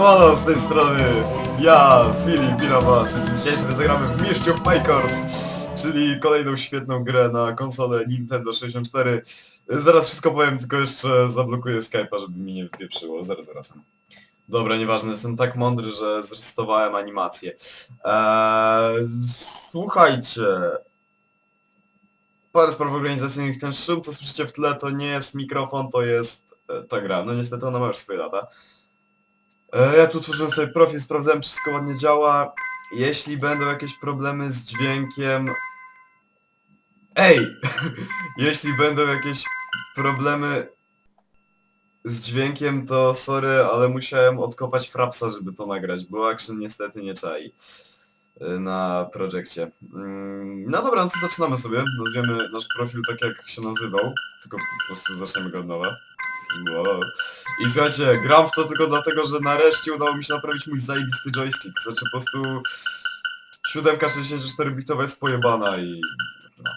Siemano z tej strony, ja, Filip, witam was. Dzisiaj sobie zagramy w Mischief Makers, czyli kolejną świetną grę na konsolę Nintendo 64. Zaraz wszystko powiem, tylko jeszcze zablokuję Skype'a, żeby mi nie wypieprzyło. Zaraz wracam. Dobra, nieważne, jestem tak mądry, że zrestowałem animację. Eee, słuchajcie. Parę spraw organizacyjnych. Ten szum, co słyszycie w tle, to nie jest mikrofon, to jest e, ta gra. No niestety ona ma już swoje lata. E, Ja tu tworzyłem sobie profil, sprawdzałem, czy wszystko ładnie działa. Jeśli będą jakieś problemy z dźwiękiem... Ej! Jeśli będą jakieś problemy z dźwiękiem, to sorry, ale musiałem odkopać frapsa, żeby to nagrać, bo Action niestety nie czai e, na projekcie. Mm, No dobra, no to zaczynamy sobie. Nazwiemy nasz profil tak, jak się nazywał, tylko po prostu zaczniemy go od nowa. I słuchajcie, gram w to tylko dlatego, że nareszcie udało mi się naprawić mój zajebisty joystick. Znaczy po prostu 7 64-bitowa jest pojebana i... No.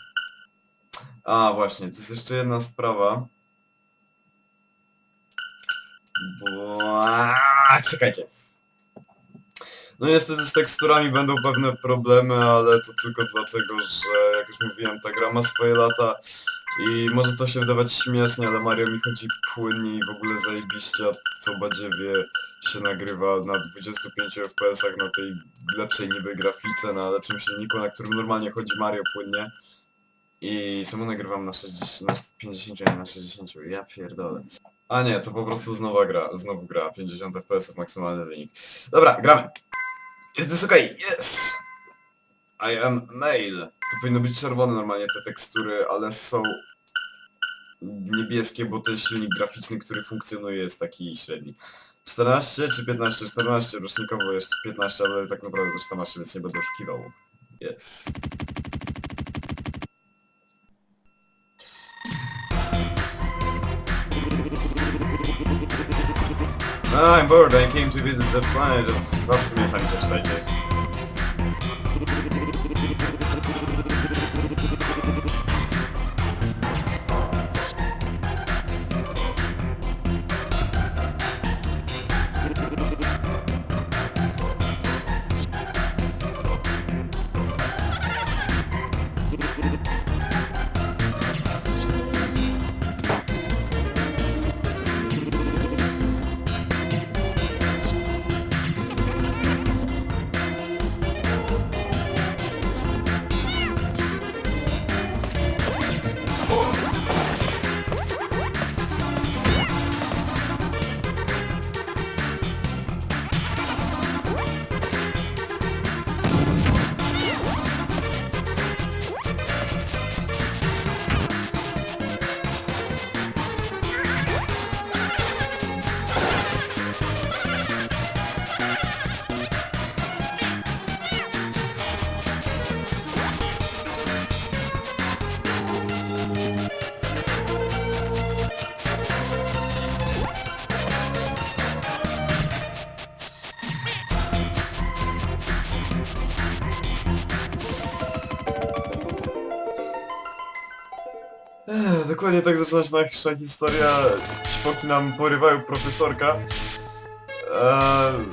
A właśnie, to jest jeszcze jedna sprawa. Bo... Czekajcie. No niestety z teksturami będą pewne problemy, ale to tylko dlatego, że jak już mówiłem, ta gra ma swoje lata i może to się wydawać śmiesznie, ale Mario mi chodzi płynnie i w ogóle zajebiście, a to badziewie się nagrywa na 25 FPS-ach na tej lepszej niby grafice, na lepszym silniku, na którym normalnie chodzi Mario płynnie. I czemu nagrywam na 60, na 50, a nie na 60? Ja pierdolę. A nie, to po prostu znowu gra, znowu gra, 50 FPS maksymalny wynik. Dobra, gramy. Is this okay? Yes! I am male. To powinno być czerwone normalnie te tekstury, ale są niebieskie, bo ten silnik graficzny, który funkcjonuje jest taki średni. 14 czy 15? 14, rocznikowo jeszcze 15, ale tak naprawdę to 14, więc nie będę oszukiwał. Yes. I'm bored, I came to visit the planet of... W sumie sami zaczytajcie. Ech, dokładnie tak zaczyna się nasza historia. Ćwoki nam porywają profesorka. Eee,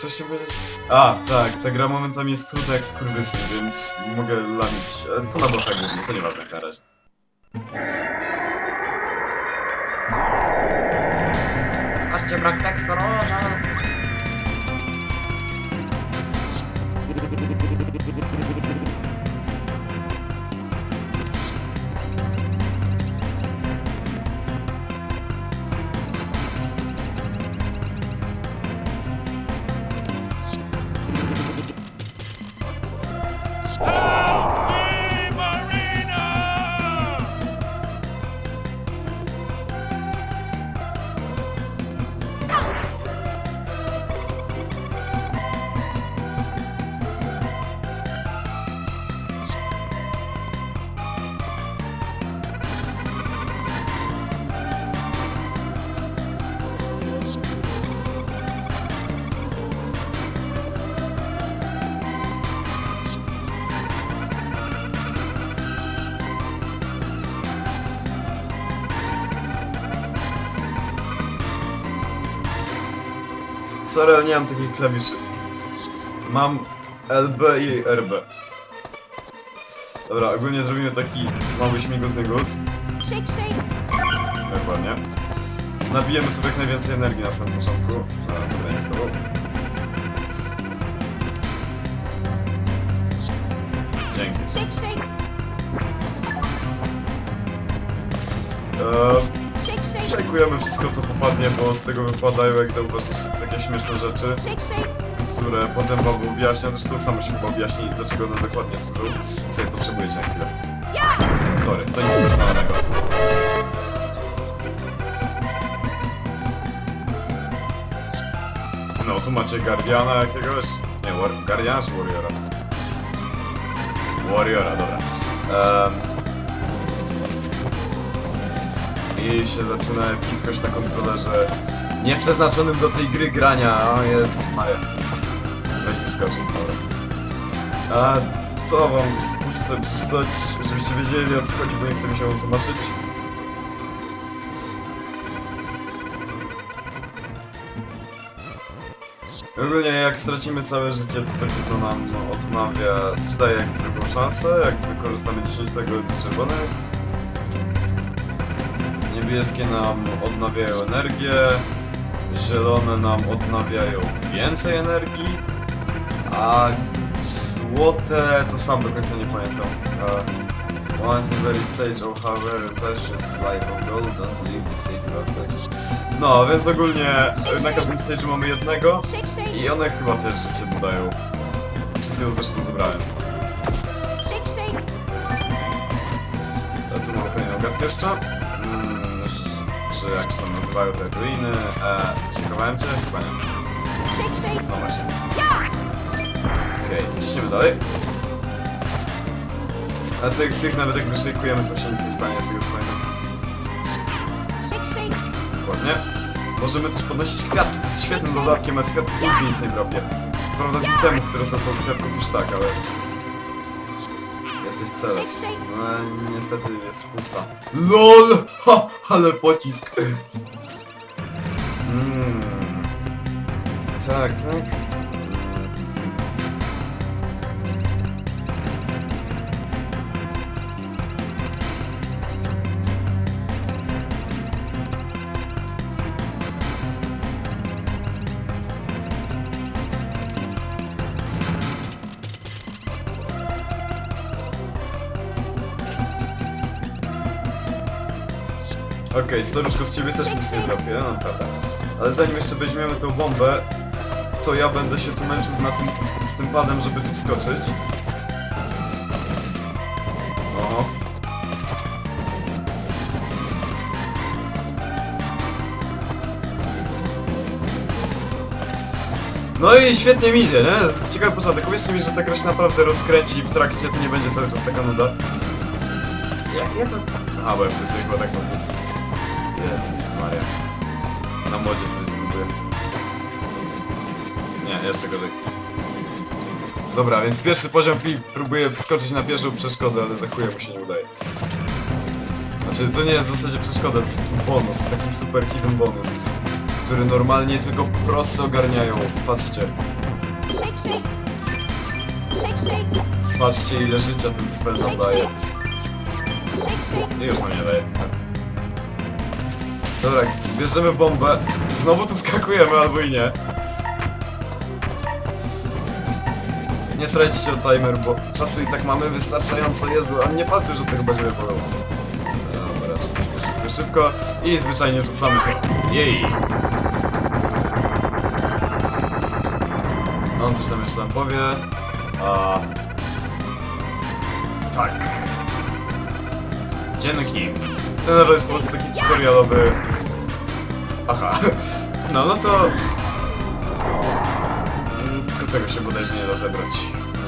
coś się powiedzieć? A, tak, ta gra momentami jest trudna jak skurwysyn, więc mogę lamić. E, To na bossa głównie, to nieważne jak na razie. Patrzcie, brak tekstu, roża. Sorry, ale nie mam takich klawiszy. Mam LB i RB. Dobra, ogólnie zrobimy taki mały śmigus-nygus. Shake, shake. Dokładnie. Nabijemy sobie jak najwięcej energii na samym początku. A, dobra, nie z tobą. Dzięki. Shake, shake. Eee. Szejkujemy wszystko co popadnie, bo z tego wypadają, jak zauważyliście, takie śmieszne rzeczy, które potem wam objaśnia, zresztą samo się chyba objaśni, dlaczego one dokładnie służą. Sobie potrzebujecie na chwilę. Sorry, to nic personalnego. No, tu macie Guardiana jakiegoś. Nie, war... Guardiana czy Warriora? Warriora, dobra. Em, I się zaczyna epickość na kontrolerze nieprzeznaczonym do tej gry grania. O Jezus Maria. Weź tu skocz. A co wam muszę sobie przeczytać, żebyście wiedzieli o co chodzi, bo nie chcę mi się tłumaczyć. Ogólnie jak stracimy całe życie, to to pewno nam odnawia, coś daje jakby drugą szansę, jak wykorzystamy 10 tego to czerwone. Niebieskie nam odnawiają energię, zielone nam odnawiają więcej energii, a złote to sam do końca nie pamiętam. E, Once in stage of however precious life of gold, don't leave the stage of No, więc ogólnie na każdym stage'u mamy jednego i one chyba też życie dodają. Przed chwilą zresztą zebrałem. A tu mamy kolejną gadkę jeszcze. Czy jak się tam nazywają te ruiny. E, Szykowałem cię? Chyba nie. Shake, shake. No właśnie. Okej, ciśniemy dalej. A tych, tych nawet jak wyszykujemy, to się nic nie stanie z tego shake. Dokładnie. Możemy też podnosić kwiatki, to jest świetnym dodatkiem, a z kwiatków nigdy nic nie robię. Co prawda z itemów, które są pod kwiatków już tak, ale... Jesteś Celes. No niestety jest pusta. LOL! Ha! Ale pocisk! Mm. Tak, tak. Okej, staruszko, z ciebie też nic nie dropię, no naprawdę. Ale zanim jeszcze weźmiemy tą bombę, to ja będę się tu męczył na tym, z tym padem, żeby tu wskoczyć. Oho. No i świetnie mi idzie, nie? Ciekawy początek. Uwierzcie mi, że ta gra się naprawdę rozkręci w trakcie to nie będzie cały czas taka nuda. Jak ja to... Aha, bo ja sobie chyba tak mocno... Jezus Maria. Na modzie sobie spróbuję. Nie, jeszcze gorzej. Dobra, więc pierwszy poziom Filip próbuje wskoczyć na pierwszą przeszkodę, ale za chuja mu się nie udaje. Znaczy, to nie jest w zasadzie przeszkoda, to jest taki bonus, taki super hidden bonus, który normalnie tylko prosy ogarniają. Patrzcie, patrzcie ile życia ten Shake, daje. I już nam nie daje. Dobra, bierzemy bombę. Znowu tu wskakujemy, albo i nie. Nie starajcie się o timer, bo czasu i tak mamy wystarczająco. Jezu, a nie patrzę, że chyba źle było. Dobra, szybko, szybko, szybko. I zwyczajnie rzucamy to. Jej! On coś tam jeszcze nam powie. A... Tak. Dzięki. Ten level jest po prostu taki tutorialowy. Aha. No, no to... Mm, Tylko tego się bodajże nie da zebrać.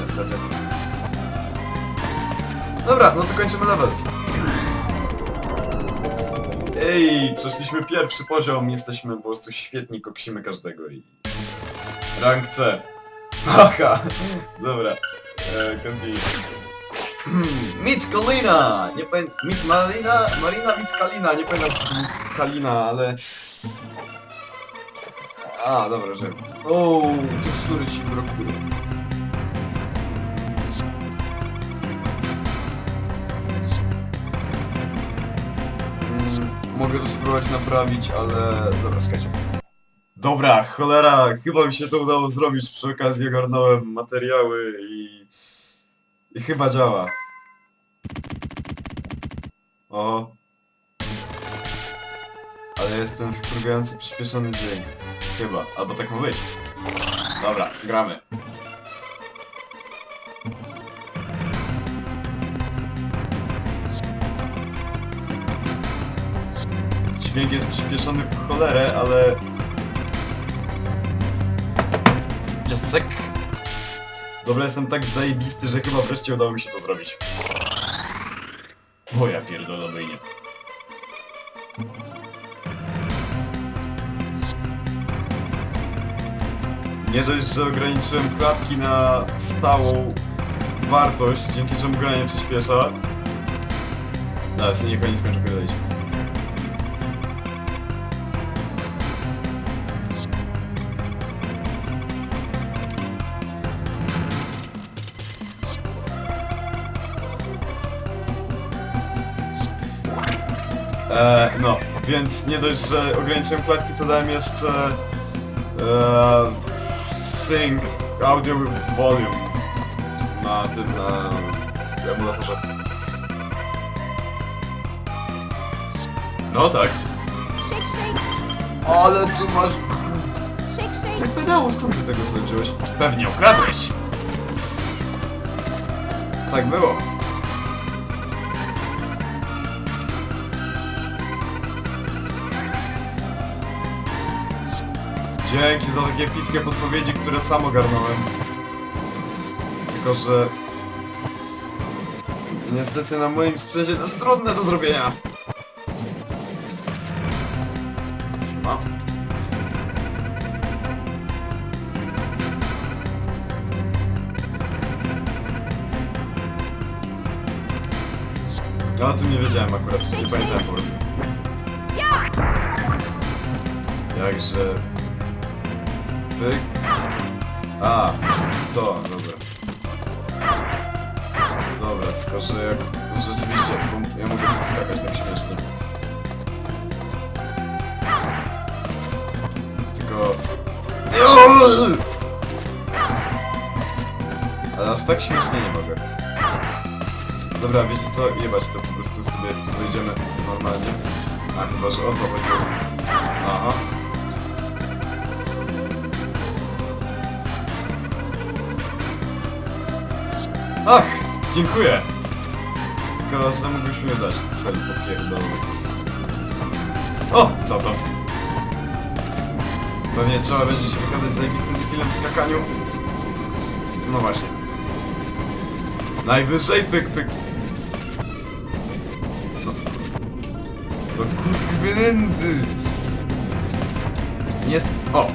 Niestety. Dobra, no to kończymy level. Ej, przeszliśmy pierwszy poziom, jesteśmy po prostu świetni, koksimy każdego i... Rank C. Aha, dobra. E, continue. Mit Kalina! Nie pamiętam. Mit Malina? Marina Mit Kalina, nie pamiętam Kalina, ale... A, dobra, że... O, tekstury ci brakuje. Mm, Mogę to spróbować naprawić, ale... Dobra, skajcie. Dobra, cholera, chyba mi się to udało zrobić. Przy okazji ogarnąłem materiały i... I chyba działa. O. Ale jestem wkurwiający przyspieszony dźwięk. Chyba, albo tak ma być. Dobra, gramy. Dźwięk jest przyspieszony w cholerę, ale... Just sec. Dobra, jestem tak zajebisty, że chyba wreszcie udało mi się to zrobić. O ja pierdolę Nie dość, że ograniczyłem klatki na stałą wartość, dzięki czemu granie przyspiesza. Ale sobie niech oni skończą pierdolić. E, no, więc nie dość, że ograniczyłem klatki, to dałem jeszcze e, Sync Audio with Volume na tym, na emulatorze. No tak. Ale tu masz... Tak pedało, skąd ty tego tyle wziąłeś? Pewnie ukradłeś. Tak było. Dzięki za takie epickie podpowiedzi, które sam ogarnąłem. Tylko, że... Niestety na moim sprzęcie to jest trudne do zrobienia. Ale aż tak śmiesznie nie mogę. Dobra, wiecie co? Jebać to po prostu sobie wejdziemy normalnie. A chyba, że o to chodziło. Aha. Ach! Dziękuję! Tylko, że mógłbyś mi dać swoje popierdolone. O! Co to? Pewnie trzeba będzie się wykazać zajebistym skillem w skakaniu. No właśnie. Najwyżej pyk pyk. No to Do kurwy Nie jest... O!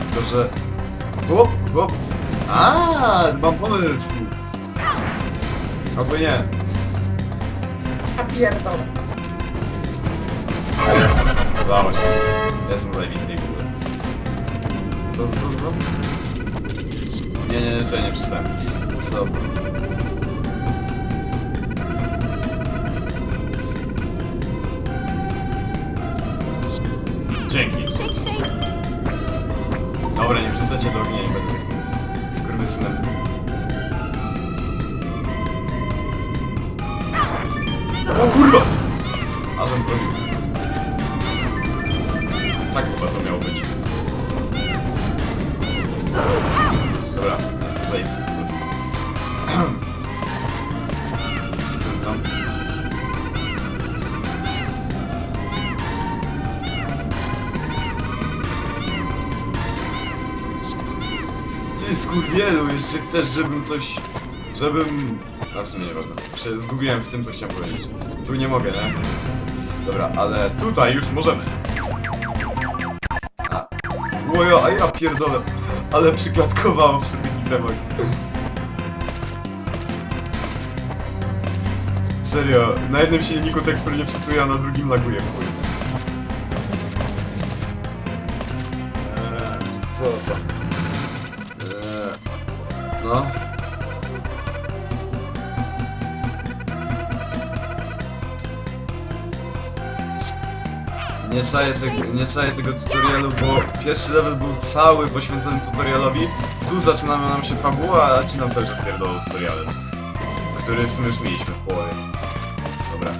Tylko, że... Hop, hop. A, mam pomysł. Albo nie. A pierdol. Jest. Udało się. Jestem zajebisty w ogóle. Co, co, co? Nie, nie, nie, czekaj, nie przeczytałem. Co? Dzięki. Dobra, nie przestańcie do ognia, nie będę takim skurwysynem. O kurwa! A żem zrobił. Być. Dobra, jestem zajebisty po prostu. Co to tam? Ty skurwielu, jeszcze chcesz, żebym coś... Żebym... A w sumie nieważne. Się zgubiłem w tym, co chciałem powiedzieć. Tu nie mogę, nie? Dobra, ale tutaj już możemy moja, a ja pierdolę. Ale przyklatkowało przy Biggie Serio, na jednym silniku tekstur nie wczytuje, a na drugim laguje w chuj. Eee, co to? Eee, no. Nie czaję, te, nie czaję tego tutorialu, bo pierwszy level był cały poświęcony tutorialowi. Tu zaczynamy nam się fabuła, a ci nam cały czas pierdolą tutorialem. Który w sumie już mieliśmy w połowie. Dobra.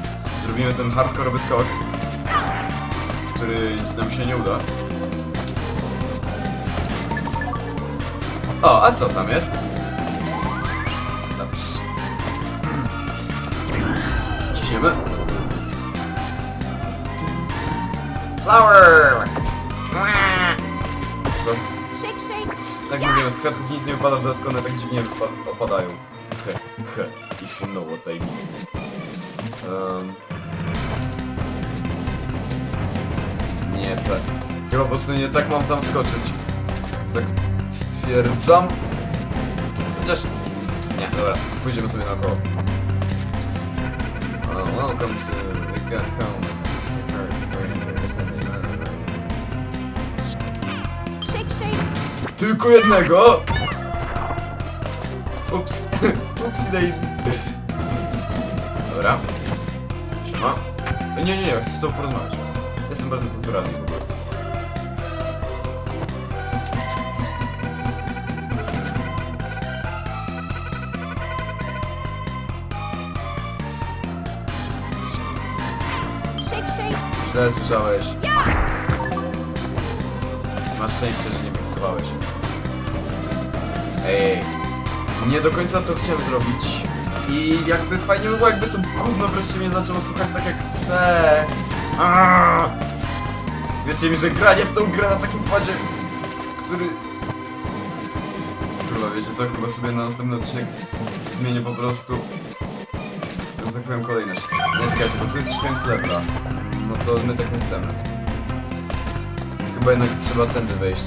Zrobimy ten hardkorowy skok. Który nam się nie uda. O, a co tam jest? Flower! Co? Shake, shake. Jak mówiłem, z kwiatków nic nie wypada, dodatkowo one tak dziwnie opadają. He, he, if you know what I mean. Um, nie tak. Chyba po prostu nie tak mam tam skoczyć. Tak stwierdzam. Chociaż... Nie, dobra, pójdziemy sobie naokoło. Uh, welcome to We Got Home. Tylko jednego! Ups. Upsi daisy. Dobra. Siema. Nie, nie, nie, chcę z tobą porozmawiać. Jestem bardzo kulturalny w ogóle. Shake, shake. Źle słyszałeś. Masz szczęście, że nie wypytywałeś. Ej, nie do końca to chciałem zrobić. I jakby fajnie by było, jakby to gówno wreszcie mnie zaczęło słuchać tak jak chcę. Aaaa! Wierzcie mi, że granie w tą grę na takim padzie, który... Chyba wiecie co, chyba sobie na następny odcinek zmienię po prostu... Że tak powiem kolejność. Nie czekajcie, bo tu jest już koniec levela. No to my tak nie chcemy. Chyba jednak trzeba tędy wejść.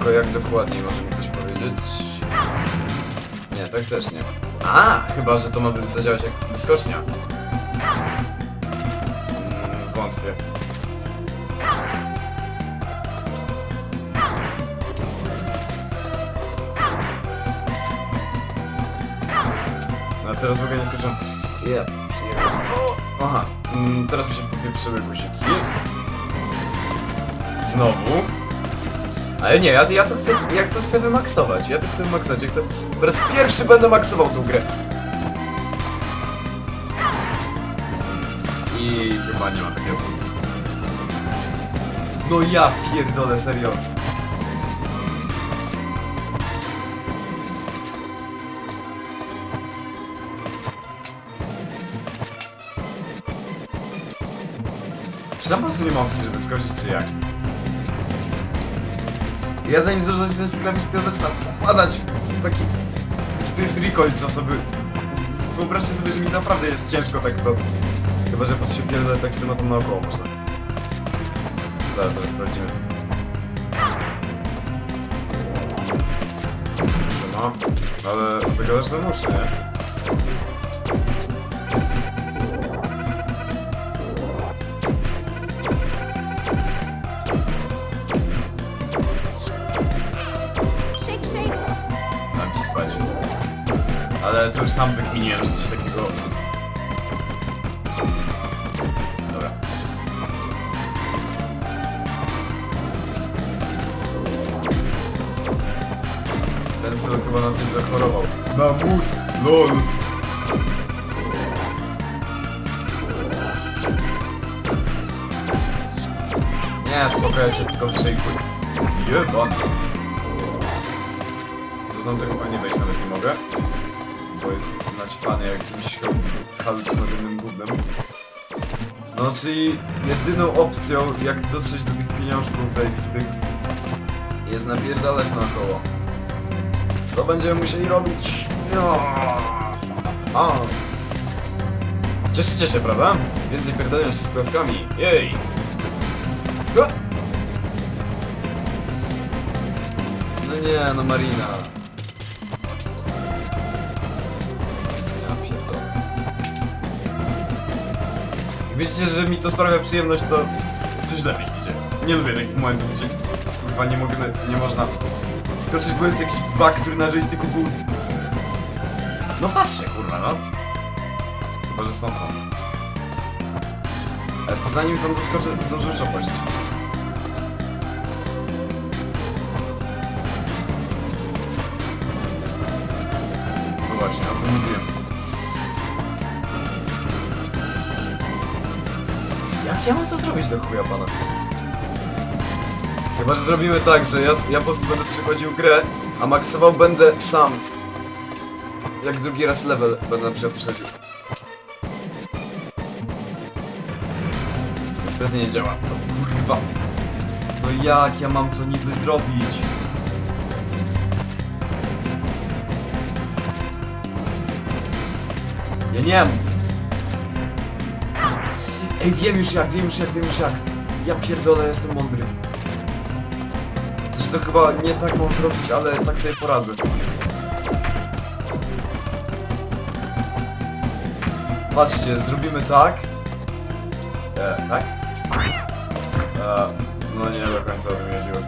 Tylko jak dokładniej może mi ktoś powiedzieć? Nie, tak też nie. A, chyba, że to ma by zadziałać jak wyskocznia. Mm, Wątpię. A teraz w ogóle nie skoczyłem. Ja. Aha, mm, teraz mi się popieprzyły guziki. Znowu. Ale nie, ja, ja to chcę, ja to chcę wymaksować, ja to chcę wymaksować, ja chcę... Po raz pierwszy będę maksował tą grę. I chyba nie ma takiej opcji. No ja pierdolę, serio. Czy po prostu nie ma opcji, żeby skoczyć, czy jak? Ja zanim zdążę nacisnąć klawisz, to ja zaczynam popadać. Taki, taki tu jest recoil czasowy. Wyobraźcie sobie, że mi naprawdę jest ciężko tak to... Chyba, że po prostu się pierdolę tak z tematem naokoło można. Zaraz, zaraz sprawdzimy. Siema. Ale zagadasz za muszę, nie? Ale to już sam wykminiłem, że coś takiego... Dobra. Ten Sylo chyba na coś zachorował. Na mózg, lol. Nie, spokojnie się tylko przejkuj. Jebany. Do tamtego pewnie wejść nawet nie mogę. Bo jest naćpany jakimś halucy- halucynogennym gównem. No, czyli jedyną opcją, jak dotrzeć do tych pieniążków zajebistych, jest napierdalać naokoło. Co będziemy musieli robić? No. A. Cieszycie się, prawda? Więcej pierdolenia się z klaskami. Jej! No nie, no Marina. Wiecie, że mi to sprawia przyjemność, to coś źle myślicie. Nie lubię takich momentów, gdzie kurwa nie mogę, nie można skoczyć, bo jest jakiś bug, który na joysticku był... No patrzcie kurwa, no. Chyba, że stąd. E, to zanim tam doskoczę, zdążę już opaść. No właśnie, o tym mówiłem. Ja mam to zrobić do chuja pana? Chyba, że zrobimy tak, że ja, ja po prostu będę przechodził grę, a maksował będę sam. Jak drugi raz level będę na przykład przechodził. Niestety nie działa. To kurwa. No jak ja mam to niby zrobić? Ja nie wiem. Ej, wiem już jak, wiem już jak, wiem już jak. Ja pierdolę, jestem mądry. Coś to chyba nie tak mam zrobić, ale tak sobie poradzę. Patrzcie, zrobimy tak. E, tak? E, no nie do końca o tym chodziło.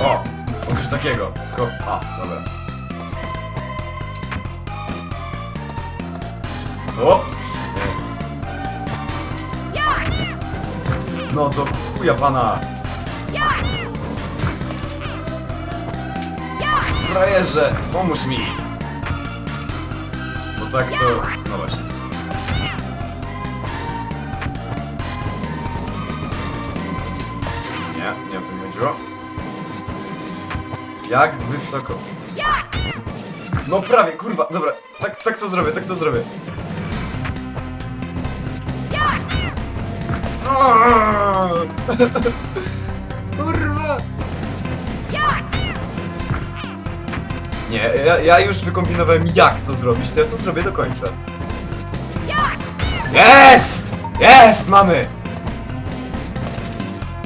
O! O coś takiego. Tylko... A, dobra. Ops! No to chuja pana! Frajerze, pomóż mi! Bo tak to... No właśnie. Nie, nie o tym chodziło. Jak wysoko? No prawie, kurwa, dobra, tak, tak to zrobię, tak to zrobię. Kurwa! Nie, ja, ja już wykombinowałem jak to zrobić, to ja to zrobię do końca. Jest! Jest! Mamy!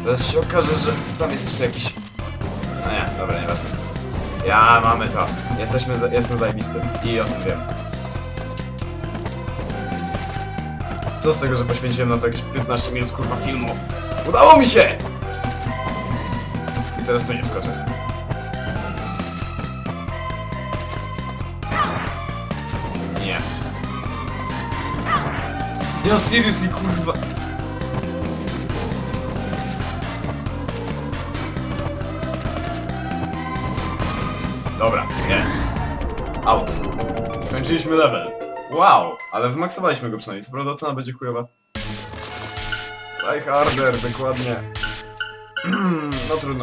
Teraz się okaże, że tam jest jeszcze jakiś... No nie, dobra, nieważne. Ja, mamy to. Jesteśmy, za, jestem zajebisty. I o tym wiem. Co z tego, że poświęciłem na to jakieś 15 minut kurwa filmu? Udało mi się! I teraz tu nie wskoczę. Nie. Ja seriously kurwa. Dobra, jest. Out. Skończyliśmy level. Wow, ale wymaksowaliśmy go przynajmniej. Co prawda cena będzie chujowa. Tryharder, dokładnie. no trudno.